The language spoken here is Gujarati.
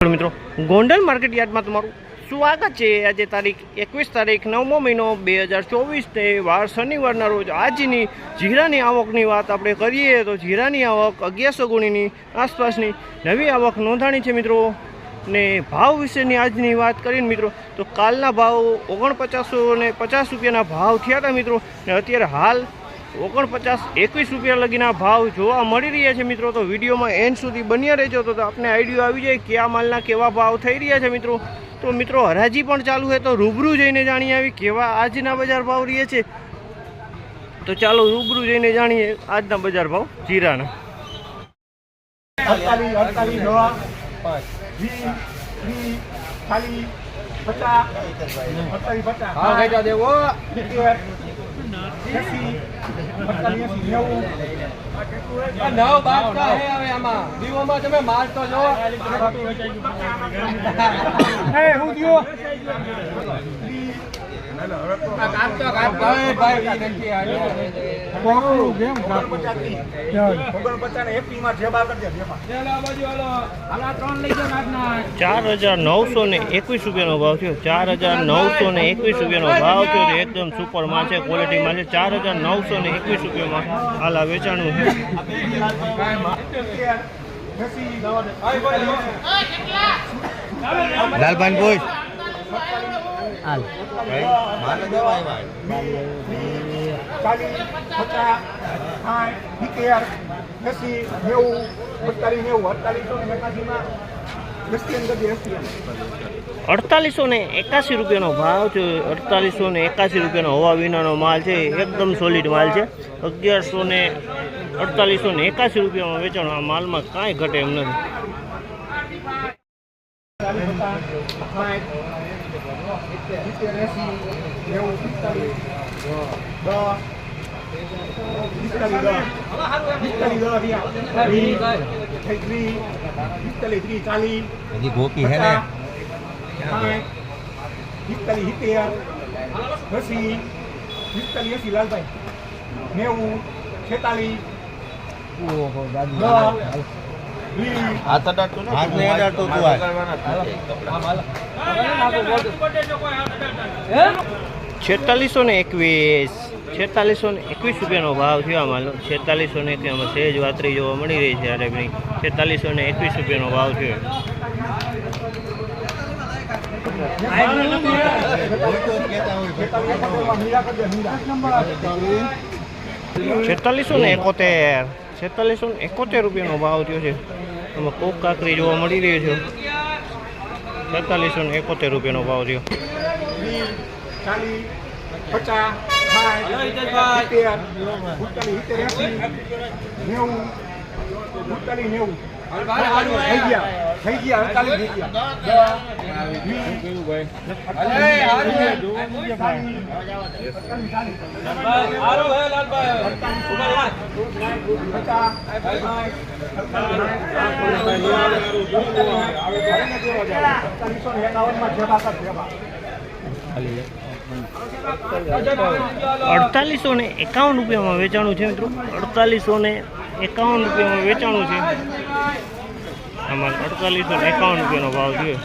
મિત્રો, ગોંડલ માર્કેટ યાર્ડમાં તમારું સ્વાગત છે. આજે તારીખ એકવીસ તારીખ, નવમો મહિનો બે હજાર ચોવીસને વાર શનિવારના રોજ આજની જીરાની આવકની વાત આપણે કરીએ તો જીરાની આવક અગિયારસો ગુણીની આસપાસની નવી આવક નોંધાણી છે મિત્રો. ને ભાવ વિશેની આજની વાત કરીને મિત્રો, તો કાલના ભાવ ઓગણપચાસો ને પચાસ રૂપિયાના ભાવ થયા હતા મિત્રો. ને અત્યારે હાલ ઓગણપચાસ એકવીસ રૂપિયા લગીના ભાવ જોવા મળી રહ્યા છે મિત્રો. તો વિડીયોમાં એન્ડ સુધી બન્યા રહેજો. તો આપને આઈડિયો આવી જાય કયા માલના કેવા ભાવ થઈ રહ્યા છે મિત્રો. તો મિત્રો હરાજી પણ ચાલુ છે. તો રૂબરૂ જઈને જાણીએ આવી કેવા આજના બજાર ભાવ રહે છે. તો ચાલો રૂબરૂ જઈને જાણીએ આજના બજાર ભાવ જીરાના. હા દેવો. નેવું નવ બાપકા હે હવે આમાં. દીવોમાં તમે માલ તો જો એ હું દ્યો ચાર હજાર નવસો ને એકવીસ રૂપિયાનો ભાવ થયો. ચાર હજાર નવસો ને એકવીસ રૂપિયાનો ભાવ થયો એકદમ સુપર માલ છે ક્વોલિટી માલ છે. ચાર હજાર નવસો ને એકવીસ રૂપિયામાં હાલ વેચાણું છે. લાલભાઈ એંસી બોય ચાલીસ પચાસ સાઠ સિત્તેર એંસી નેવું અડતાલીસ નેવું અડતાલીસો ને એકાસીમાં એસી અંદર એસી અડતાલીસો ને એકાસી રૂપિયાનો ભાવ છે. અડતાલીસો ને એકાસી રૂપિયાનો હવા વિનાનો માલ છે. એકદમ સોલિડ માલ છે. અગિયારસો ને અડતાલીસો ને એકાસી રૂપિયામાં વેચાણ આ માલમાં કાંઈ ઘટે એમ નથી. mai literacy nếu digitally đo digitally đo digitally đo thì đi thầy đi digitally thì cali cái gỗ kỳ hết đấy mai digitally hít tia nó si digitally si lan vậy nếu thế tali Ủa, hồi ra gì? હાથ અડાડતો હાથ નહીં અડાડતો તું હાલ. છેતાલીસો ને એકવીસ છેતાલીસો ને એકવીસ રૂપિયાનો ભાવ થયો આમાં. છેતાલીસો ને એકવીસમાં સહેજ વાતરી જોવા મળી રહી છે અરે ભાઈ. છેતાલીસો ને એકવીસ રૂપિયાનો ભાવ થયો. છેતાલીસો ને એકોતેર. છેતાલીસો ને એકોતેર રૂપિયાનો ભાવ થયો છે. એમાં કોક કાકરી જોવા મળી રહ્યો છે. છેતાલીસો ને એકોતેર રૂપિયાનો ભાવ થયો. નેવું નેવું થઈ ગયા. થઈ ગયા અડતાલીસ થઈ ગયા અડતાલીસો ને એકાવન રૂપિયામાં વેચાણું છે મિત્રો અડતાલીસો ને એકાવન રૂપિયામાં વેચાણું છે આમાં અડતાલીસો એકાવન રૂપિયાનો ભાવ થયો.